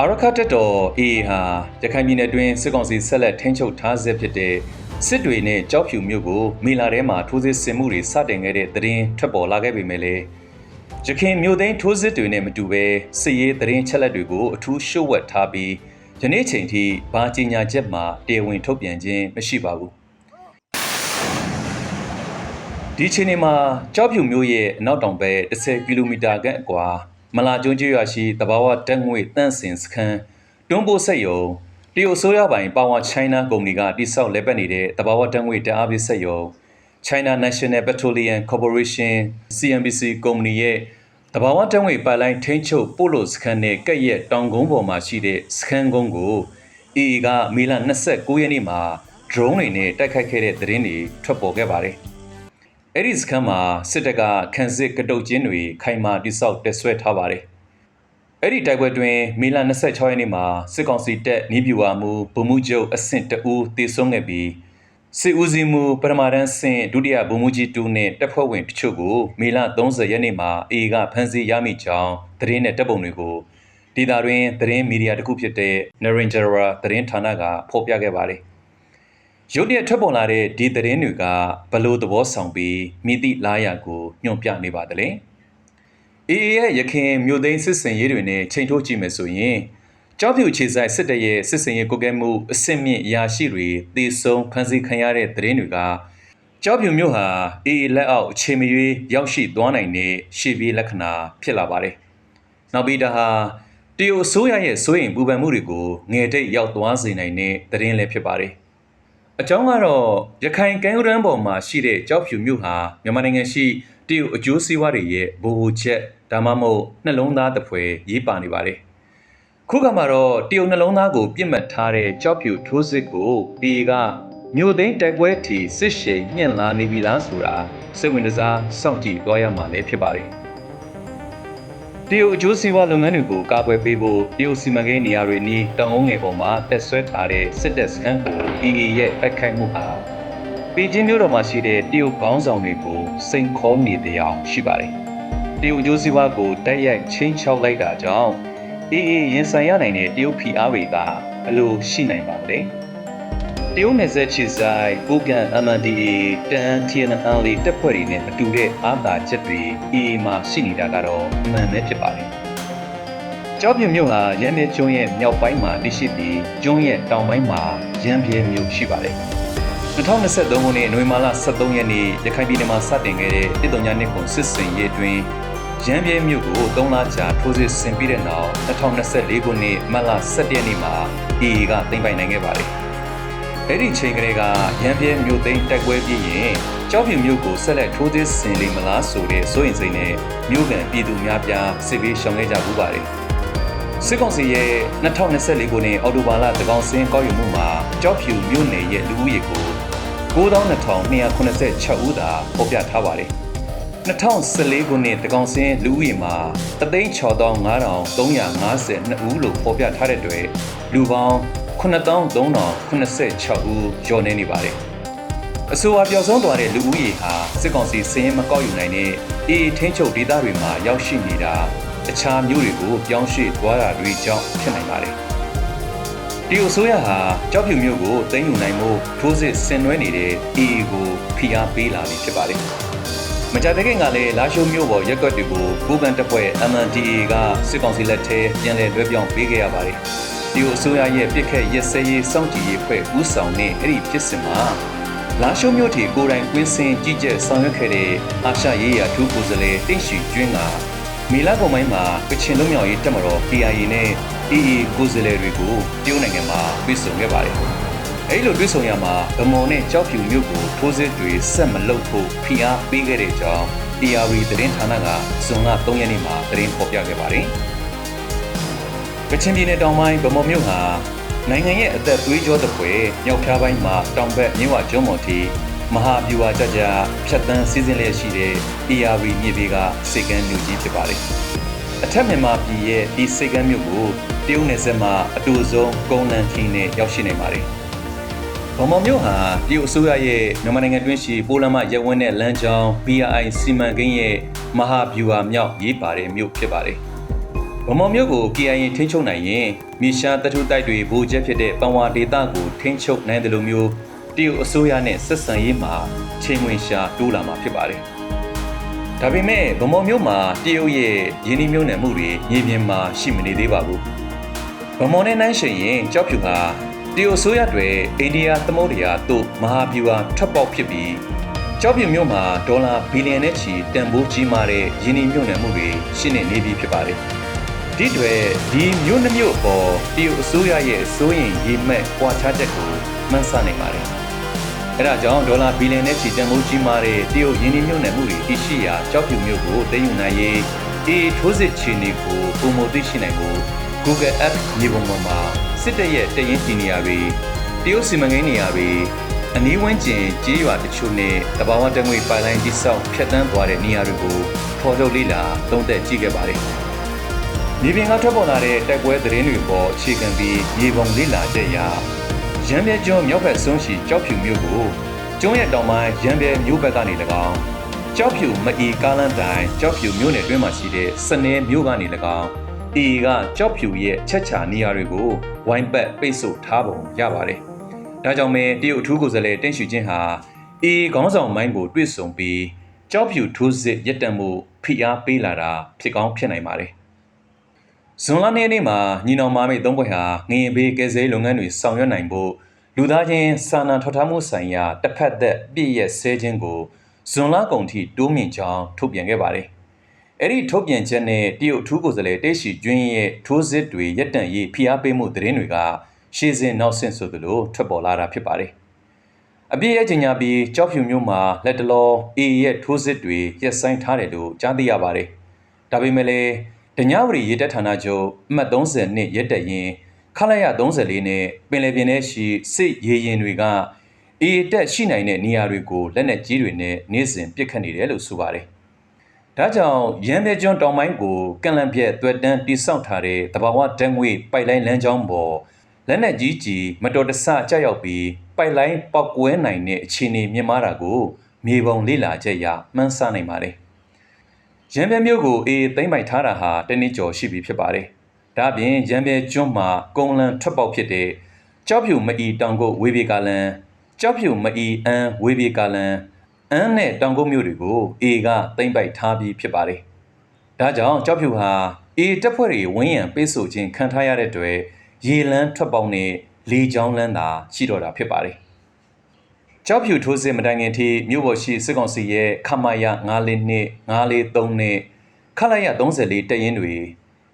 အာရခတက်တော် AA ဟာရခိုင်ပြည်နယ်တွင်စစ်ကောင်စီဆက်လက်ထိန်းချုပ်ထားဆဲဖြစ်တဲ့စစ်တွေနဲ့ကြောက်ဖြူမြို့ကိုမေလာထဲမှာထိုးစစ်ဆင်မှုတွေစတင်ခဲ့တဲ့သတင်းထွက်ပေါ်လာခဲ့ပေမဲ့လည်းရခိုင်မြို့သိမ်းထိုးစစ်တွေနဲ့မတူဘဲစစ်ရေးသတင်းချက်လက်တွေကိုအထူးရှုပ်ဝက်ထားပြီးယနေ့ချိန်ထိဘာကြီးညာချက်မှတရားဝင်ထုတ်ပြန်ခြင်းမရှိပါဘူးဒီအချိန်မှာကြောက်ဖြူမြို့ရဲ့အနောက်တောင်ဘက်10ကီလိုမီတာခန့်အကွာ မလာကျွန်းကျွော်ရှိတဘာဝတက်ငွေတန့်စင်စခန်းတွန်းပို့ဆက်ယုံတရုတ်ဆိုရပိုင်ပါဝါချိုင်းနာကုမ္ပဏီကတိစောက်လက်ပတ်နေတဲ့တဘာဝတက်ငွေတအားပစ်ဆက်ယုံ China National Petroleum Corporation CNBC ကုမ္ပဏီရဲ့တဘာဝတက်ငွေပိုက်လိုင်းထိန်းချုပ်ပို့လို့စခန်းနဲ့ကက်ရက်တောင်ကုန်းပေါ်မှာရှိတဲ့စခန်းကုန်းကို AA ကမေလ29ရက်နေ့မှာ drone တွေနဲ့တိုက်ခိုက်ခဲ့တဲ့သတင်းတွေထွက်ပေါ်ခဲ့ပါတယ်။ အဲ့ဒီစခန်းမှာစစ်တပ်ကခန်းစစ်ကတုတ်ကျင်းတွေခိုင်မာတိစောက်တက်ဆွဲထားပါတယ်။အဲ့ဒီတိုက်ပွဲတွင်မေလ26ရက်နေ့မှာစစ်ကောင်စီတပ်နီးပြူဝါမှုဗိုလ်မှူးချုပ်အဆင့်တအူးတေဆုံးခဲ့ပြီးစစ်ဦးစီးမှုပထမတန်းဆင့်ဒုတိယဗိုလ်မှူးကြီးတူနဲ့တပ်ဖွဲ့ဝင်တချို့ကိုမေလ30ရက်နေ့မှာအေကဖမ်းဆီးရမိကြောင်းသတင်းနဲ့တပ်ပုံတွေကိုဒေတာတွင်သတင်းမီဒီယာတစ်ခုဖြစ်တဲ့ Narendra သတင်းဌာနကဖော်ပြခဲ့ပါတယ်။ ရုပ်တရက်ထွက်ပေါ်လာတဲ့ဒီသတင်းတွေကဘလို့သဘောဆောင်ပြီးမိသည့်လားရာကိုညွှန်ပြနေပါသလဲ။ AA ရဲ့ရခင်မြို့သိမ်းစစ်စင်ရေးတွေနဲ့ချိန်ထိုးကြည့်မယ်ဆိုရင်ကြောက်ဖြူခြေဆိုင်စစ်တပ်ရဲ့စစ်စင်ရေးကိုကဲမှုအစစ်မြင့်ရာရှိတွေတေဆုံးဖမ်းဆီးခံရတဲ့သတင်းတွေကကြောက်ဖြူမြို့ဟာ AA လက်အောက်အခြေမရွေးရောက်ရှိသွားနိုင်တဲ့ရှေ့ပြေးလက္ခဏာဖြစ်လာပါတယ်။နောက်ပြီးဒါဟာတရုတ်အစိုးရရဲ့စိုးရိမ်ပူပန်မှုတွေကိုငယ်တိတ်ရောက်သွားစေနိုင်တဲ့သတင်းလည်းဖြစ်ပါတယ်။ အကြောင်းကတော့ရခိုင်ကမ်းရိုးတန်းပေါ်မှာရှိတဲ့ကြောက်ဖြူမြို့ဟာမြန်မာနိုင်ငံရှိတရုတ်အကျိုးစီးပွားတွေရဲ့ဗဟိုချက်ဒါမှမဟုတ်နှလုံးသားတစ်ဖွဲရေးပါနေပါတယ်။ခုကမှတော့တရုတ်နှလုံးသားကိုပြစ်မှတ်ထားတဲ့ကြောက်ဖြူထိုးစစ်ကိုဒီကမြို့သိမ်းတိုက်ပွဲထီစစ်ရှိန်ညှင့်လာနေပြီလားဆိုတာစိတ်ဝင်စားစောင့်ကြည့်သွားရမှာလည်းဖြစ်ပါတယ်။ တရုတ်အကျိုးစီးပွားလုပ်ငန်းတွေကိုကာကွယ်ပေးဖို့တရုတ်စီမံကိန်းနေရာတွေနီးတောင်အုံးငယ်ပေါ်မှာတက်ဆွဲထားတဲ့စစ်တပ်စခန်းကို AA ရဲ့တိုက်ခိုက်မှုဟာပေကျင်းမြို့တော်မှာရှိတဲ့တရုတ်ခေါင်းဆောင်တွေကိုစိန်ခေါ်နေတဲ့အကြောင်းရှိပါတယ်။တရုတ်အကျိုးစီးပွားကိုတိုက်ရိုက်ချင်းချောက်လိုက်တာကြောင့် AA ရင်ဆိုင်ရနိုင်တဲ့တရုတ်ဖီအားတွေကဘယ်လိုရှိနိုင်ပါလဲ။ တရုတ်နယ်စပ်ချီဆိုင်ပူကန် MNDA တန် TNL လေးတက်ဖွဲ့တွေနဲ့မတူတဲ့အားသာချက်တွေ AA မှာရှိနေတာကတော့အမှန်ပဲဖြစ်ပါတယ်။ကျောက်ပြူမြို့ဟာရမ်းမြဲကျွန်းရဲ့မြောက်ပိုင်းမှာတည်ရှိပြီးကျွန်းရဲ့တောင်ပိုင်းမှာရမ်းပြဲမြို့ရှိပါတယ်။2023ခုနှစ်နိုဝင်ဘာလ23ရက်နေ့ရခိုင်ပြည်နယ်မှာစတင်ခဲ့တဲ့တစ်တုံညာနှစ်ကုန်စစ်စင်ရေးတွင်ရမ်းပြဲမြို့ကို3လကြာထိုးစစ်ဆင်ပြီးတဲ့နောက်2024ခုနှစ်မတ်လ17ရက်နေ့မှာ AA ကသိမ်းပိုက်နိုင်ခဲ့ပါတယ်။ အဲ့ဒီချိန်ကလေးကရမ်းပြဲမြို့သိမ်းတိုက်ပွဲပြီးရင်ကြောက်ဖြူမြို့ကိုဆက်လက်ထိုးစစ်ဆင်လိမ့်မလားဆိုတဲ့စိုးရိမ်စိတ်နဲ့မြို့ကန်ပြည်သူများပြားစစ်ဘေးရှောင်ခဲ့ကြပူပါတယ်။စစ်ကောင်စီရဲ့2024ခုနှစ်အောက်တိုဘာလတကောင်စင်းကောက်ယူမှုမှာကြောက်ဖြူမြို့နယ်ရဲ့လူဦးရေကို9286ဦးသာဖော်ပြထားပါတယ်။2014ခုနှစ်တကောင်စင်းလူဦးရေမှာ365,352ဦးလို့ဖော်ပြထားတဲ့အတွက်လူပေါင်း 9386ဦးကျော်နေနေပါတယ်။အဆိုအပြောဆုံးသွားတဲ့လူဦးရေဟာစစ်ကောင်စီစည်ရင်မကောက်ယူနိုင်တဲ့အေးထင်းချုပ်ဒေသတွေမှာရောက်ရှိနေတာအခြားမျိုးတွေကိုပြောင်းရွှေ့သွားတာတွေကြောင့်ဖြစ်နိုင်ပါတယ်။တရုတ်ဆိုရဟာကြောက်ဖြူမျိုးကိုသိမ်းယူနိုင်မှုထိုးစစ်ဆင်နွှဲနေတဲ့ AA ကိုဖိအားပေးလာပြီဖြစ်ပါတယ်။မကြတဲ့ခင်ကလည်းလာရှိုးမျိုးပေါ်ရက်ွက်တွေကိုကိုကန်တပ်ဖွဲ့ MNDA ကစစ်ကောင်စီလက်ထဲပြန်လည်လွှဲပြောင်းပေးခဲ့ရပါတယ်။ တရုတ်အစိုးရရဲ့ပြစ်ခတ်ရက်စဲရေးစောင့်ကြည့်ရေးဖွဲ့ဦးဆောင်တဲ့အဲ့ဒီဖြစ်စဉ်မှာလာရှိုးမျိုးတီကိုယ်တိုင်ကွင်းစင်ကြီးကျက်ဆောင်ရွက်ခဲ့တဲ့အာရှရေးရာထူးကိုယ်စားလှယ်တိန့်ရှီကျွင်းကမီလာကုံပိုင်းမှာကချင်လူမျိုးရေးတပ်မတော် KIA နဲ့ AA ကိုယ်စားလှယ်တွေကိုတရုတ်နိုင်ငံမှာတွေ့ဆုံခဲ့ပါတယ်။အဲဒီလိုတွေ့ဆုံရမှာဗမော်နဲ့ကြောက်ဖြူမျိုးကိုထိုးစစ်တွေဆက်မလုပ်ဖို့ဖိအားပေးခဲ့တဲ့အကြောင်း ARV သတင်းဌာနကဇွန်လ3ရက်နေ့မှာသတင်းဖော်ပြခဲ့ပါတယ်။ ကချင်ပြည်နယ်တောင်ပိုင်းဗမော်မြို့ဟာနိုင်ငံရဲ့အသက်သွေးကြောတစ်ပွဲမြောက်ဖျားပိုင်းမှာတောင်ဘက်မြင်းဝကျွန်းပေါ်ထိမဟာဗျူဟာကြကြဖြတ်တန်းစီးစင်းလျက်ရှိတဲ့ ARV မြေပေးကစေကန်းမြို့ကြီးဖြစ်ပါတယ်။အထက်မြန်မာပြည်ရဲ့ဒီစေကန်းမြို့ကိုတရုတ်နယ်စပ်မှာအတူဆုံးကုန်းလန်ခီနဲ့ရောက်ရှိနေပါတယ်။ဗမော်မြို့ဟာတရုတ်အစိုးရရဲ့မြန်မာနိုင်ငံတွင်းရှိပိုလန်မှရပ်ဝန်းတဲ့လမ်းကြောင်း BRI စီမံကိန်းရဲ့မဟာဗျူဟာမြောက်ရေးပါတဲ့မြို့ဖြစ်ပါတယ်။ ဗမော်မြို့ကို KIA ထိန်းချုပ်နိုင်ရင်မြေရှားတထုတိုက်တွေဘူချက်ဖြစ်တဲ့ပန်ဝါဒေသကိုထိန်းချုပ်နိုင်တယ်လို့မျိုးတရုတ်အစိုးရနဲ့ဆက်ဆံရေးမှာချိန်ဝင်ရှာတိုးလာမှာဖြစ်ပါတယ်။ဒါပေမဲ့ဗမော်မြို့မှာတရုတ်ရဲ့ယင်းနှိမ့်မြုံနယ်မှုတွေမြေပြင်မှာရှိမနေသေးပါဘူး။ဗမော်နဲ့နှိုင်းယှဉ်ရင်ကြောက်ဖြူဟာတရုတ်အစိုးရတွေအိန္ဒိယသမုဒ္ဒရာတို့မဟာဗျူဟာထွက်ပေါက်ဖြစ်ပြီးကြောက်ဖြူမြို့မှာဒေါ်လာဘီလီယံနဲ့ချီတန်ဖိုးကြီးမားတဲ့ယင်းနှိမ့်မြုံနယ်မှုတွေရှိနေနေပြီဖြစ်ပါတယ်။ ဒီတွေဒီမြို့နှမျိုးအပေါ်တရုတ်အစိုးရရဲ့စိုးရင်ရေမဲ့ပွာချချက်ကိုမှန်းဆနိုင်ပါတယ်။အဲဒါကြောင့်ဒေါ်လာဘီလီယံနဲ့ချီတန်ဖိုးကြီးမားတဲ့တရုတ်ယင်းနှမြို့နယ်မှုတွေတရှိရာကြောက်ဖြူမြို့ကိုတည်ယူနိုင်ရေးဒီထိုးစစ်ချီနေကိုပုံမသိရှိနိုင်ဖို့ Google App မြေပုံပေါ်မှာစစ်တပ်ရဲ့တရင်တီနေရာတွေတရုတ်စီမံကိန်းနေရာတွေအနီးဝန်းကျင်ကြေးရွာတချို့နဲ့တဘာဝတငွေပိုင်လိုင်းတိဆောက်ဖြတ်တန်းသွားတဲ့နေရာတွေကိုဖော်ထုတ်လေ့လာသုံးသပ်ကြည့်ခဲ့ပါတယ်။ မြေပြင်ကထွက်ပေါ်လာတဲ့တိုက်ပွဲသတင်းတွေပေါ်အခြေခံပြီးမြေပုံလေးလာချက်အရရံပြဲကျွန်းမြောက်ဘက်ဆုံးရှိကြောက်ဖြူမြို့ကိုကျွန်းရဲ့တောင်ပိုင်းရံပြဲမြို့ဘက်ကနေ၎င်းကြောက်ဖြူမအီကားလန်းတိုင်ကြောက်ဖြူမြို့နယ်တွင်းမှာရှိတဲ့စနေမြို့ကနေ၎င်းအီကကြောက်ဖြူရဲ့ချက်ချာနေရာတွေကိုဝိုင်းပတ်ပိတ်ဆို့ထားပုံရပါတယ်။ဒါကြောင့်မဲတရုတ်အထူးကိုယ်စားလှယ်တင့်ရှူချင်းဟာအီခေါင်းဆောင်မိုင်းကိုတွေ့ဆုံပြီးကြောက်ဖြူထိုးစစ်ရပ်တန့်မှုဖိအားပေးလာတာဖြစ်ကောင်းဖြစ်နိုင်ပါတယ်။ ဇွန်လနေ့နေ့မှာညီနောင်မာမိတ်သုံးဘွဲ့ဟာငရင်ဘေးကယ်ဆယ်ရေးလုပ်ငန်းတွေဆောင်ရွက်နိုင်ဖို့လူသားချင်းစာနာထောက်ထားမှုဆိုင်ရာတစ်ဖက်သက်ပြည့်ရဲ့ဆဲခြင်းကိုဇွန်လကုန်ထိတိုးမြင့်ကြောင်းထုတ်ပြန်ခဲ့ပါတယ်။အဲ့ဒီထုတ်ပြန်ချက်နဲ့တရုတ်အထူးကိုယ်စားလှယ်တိတ်ရှိကျွင်းရဲ့ထိုးစစ်တွေရပ်တန့်ရေးဖိအားပေးမှုသတင်းတွေကရှေ့စဉ်နောက်ဆင့်ဆိုသလိုထွက်ပေါ်လာတာဖြစ်ပါတယ်။အပြည့်ရဲ့ကြီးညာပြီးကြောက်ဖြူမျိုးမှာလက်တလောအေရဲ့ထိုးစစ်တွေရပ်ဆိုင်းထားတယ်လို့ကြားသိရပါတယ်။ဒါပေမဲ့လည်း ဒညဝရီရေတပ်ဌာနချုပ်အမှတ်30နှစ်ရက်တက်ရင်ခလိုက်ရ34နဲ့ပင်လယ်ပြင်ထဲရှိစစ်ရေရင်တွေကအေတက်ရှိနိုင်တဲ့နေရာတွေကိုလက်နက်ကြီးတွေနဲ့နေ့စဉ်ပစ်ခတ်နေတယ်လို့ဆိုပါတယ်။ဒါကြောင့်ရန်ပြကျွန်းတောင်ပိုင်းကိုကန့်လန့်ပြက်သွက်တန်းတိစောက်ထားတဲ့တဘာဝတန်းငွေပိုက်လိုင်းလမ်းကြောင်းပေါ်လက်နက်ကြီးကြီးမတော်တဆကြောက်ရောက်ပြီးပိုက်လိုင်းပောက်ကွဲနိုင်တဲ့အခြေအနေမြင့်မားတာကိုမြေပုံလေးလာချက်ရမှန်းဆနိုင်ပါတယ်။ ရန်ပြမြို့ကိုအေးသိမ့်ပိုက်ထားတာဟာတနည်းကျော်ရှိပြီဖြစ်ပါတယ်။ဒါ့အပြင်ရန်ပြကျွန်းမှာကုန်းလန်းထွက်ပေါက်ဖြစ်တဲ့ကြောက်ဖြူမအီတောင်ကုတ်ဝေဘေကလန်ကြောက်ဖြူမအီအန်းဝေဘေကလန်အန်းနဲ့တောင်ကုတ်မြို့တွေကိုအေကသိမ့်ပိုက်ထားပြီးဖြစ်ပါတယ်။ဒါကြောင့်ကြောက်ဖြူဟာအေတပ်ဖွဲ့တွေဝင်းရံပေးဆိုခြင်းခံထားရတဲ့အတွက်ရေလန်းထွက်ပေါက်နဲ့လေကြောင်းလန်းသာရှိတော့တာဖြစ်ပါတယ်။ ကြောက်ဖြူထိုးစစ်မတိုင်ခင်ထိမြို့ပေါ်ရှိစစ်ကောင်စီရဲ့ခမာယ942 943နဲ့ခလိုက်ရ34တပ်ရင်းတွေ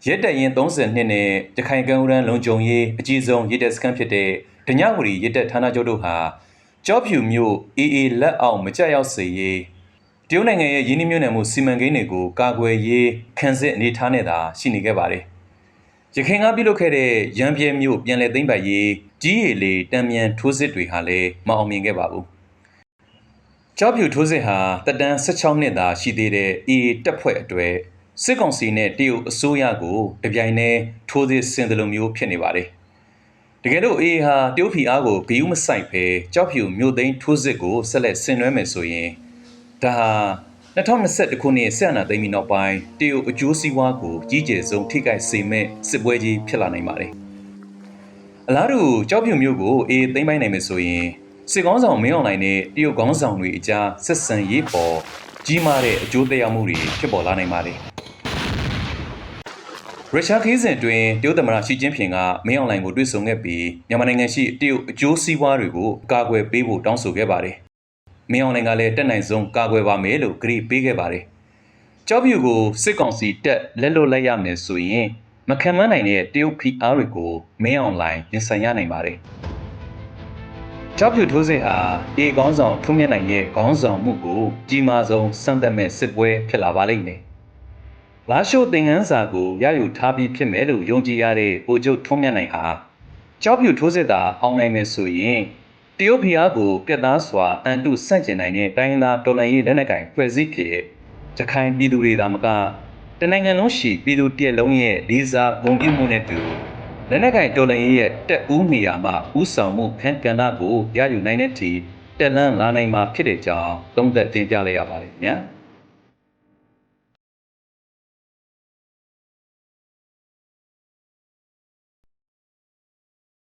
ရဲတပ်ရင်း32နဲ့တခိုင်ကံဦးရန်လုံခြုံရေးအကြီးဆုံးရဲတပ်စခန်းဖြစ်တဲ့ဒညဝရီရဲတပ်ဌာနချုပ်တို့ဟာကြောက်ဖြူမြို့အေးအေးလက်အောင်မကြရောက်စေရေးတရုတ်နိုင်ငံရဲ့ရင်းနှီးမြှုပ်နှံမှုစီမံကိန်းတွေကိုကာကွယ်ရေးခံစစ်အနေထားနဲ့သာရှိနေခဲ့ပါတယ်။ ရခိုင်ကပြုလုပ်ခဲ့တဲ့ရန်ပြဲမြို့ပြည်လဲသိမ့်ပိုက်ရေးကြီးရည်လေတံမြန်ထိုးစစ်တွေဟာလည်းမအောင်မြင်ခဲ့ပါဘူး။ကြောက်ဖြူထိုးစစ်ဟာတက်တန်း16နှစ်သာရှိသေးတဲ့အေးတပ်ဖွဲ့အတွေ့စစ်ကောင်စီနဲ့တရုတ်အစိုးရကိုတပြိုင်တည်းထိုးစစ်ဆင်တယ်လို့မျိုးဖြစ်နေပါတယ်။တကယ်လို့အေးဟာတရုတ်ဖီအားကိုဂယုမဆိုင်ဖဲကြောက်ဖြူမြို့သိမ်းထိုးစစ်ကိုဆက်လက်ဆင်နွှဲမယ်ဆိုရင်ဒါဟာ 2021ခုနှစ်ဆက်အနာသိမ်းပြီးနောက်ပိုင်းတရုတ်အကျိုးစီးပွားကိုကြီးကျယ်ဆုံးထိခိုက်စေမဲ့စစ်ပွဲကြီးဖြစ်လာနိုင်ပါတယ်။အလားတူကြောက်ဖြူမျိုးကိုအေးသိမ်းပိုင်းနိုင်မယ်ဆိုရင်စစ်ကောင်းဆောင်မင်းအောင်လှိုင်နဲ့တရုတ်ကောင်းဆောင်တွေအကြားဆက်ဆံရေးပေါ်ကြီးမားတဲ့အကျိုးသက်ရောက်မှုတွေဖြစ်ပေါ်လာနိုင်ပါတယ်။ရုရှားခီးစဉ်တွင်တရုတ်သမ္မတရှီကျင်းဖျင်ကမင်းအောင်လှိုင်ကိုတွေ့ဆုံခဲ့ပြီးမြန်မာနိုင်ငံရှိတရုတ်အကျိုးစီးပွားတွေကိုကာကွယ်ပေးဖို့တောင်းဆိုခဲ့ပါတယ်။ မင်းအောင်လှိုင်ကလည်းတက်နိုင်ဆုံးကာကွယ်ပါမယ်လို့ကြေညာပေးခဲ့ပါတယ်။ကြောက်ဖြူကိုစစ်ကောင်စီတက်လက်လွတ်လိုက်ရမယ်ဆိုရင်မခံမနိုင်တဲ့တရုတ်ဖီအားတွေကိုမင်းအောင်လှိုင်ရင်ဆိုင်ရနိုင်ပါတယ်။ကြောက်ဖြူထိုးစစ်ဟာအေကောင်းဆောင်ထုံးမြင့်နိုင်ရဲ့ခေါင်းဆောင်မှုကိုကြီးမားဆုံးစမ်းသပ်မဲ့စစ်ပွဲဖြစ်လာပါလိမ့်မယ်။လာရှိုသင်ငန်းစာကိုရယူထားပြီးဖြစ်မယ်လို့ယုံကြည်ရတဲ့ဗိုလ်ချုပ်ထုံးမြင့်နိုင်ဟာကြောက်ဖြူထိုးစစ်သာအောင်နိုင်မယ်ဆိုရင် တရုတ်ဖီအားကိုပြတ်သားစွာအန်တုဆန့်ကျင်နိုင်တဲ့တိုင်းသားတော်လှန်ရေးလက်နက်ကိုင်ဖွဲ့စည်းဖြစ်ရခိုင်ပြည်သူတွေသာမကတနိုင်ငံလုံးရှိပြည်သူတရက်လုံးရဲ့လေးစားဂုဏ်ပြုမှုနဲ့တူလက်နက်ကင်တော်လှန်ရေးရဲ့တက်ဦးနေရာမှာဥဆောင်မှုဖန်ကဏ္ဍကိုရယူနိုင်တဲ့အထိတက်လန်းလာနိုင်မှာဖြစ်တဲ့ကြောင်းသုံးသပ်တင်ပြလိုက်ရပါတယ်ဗျာ။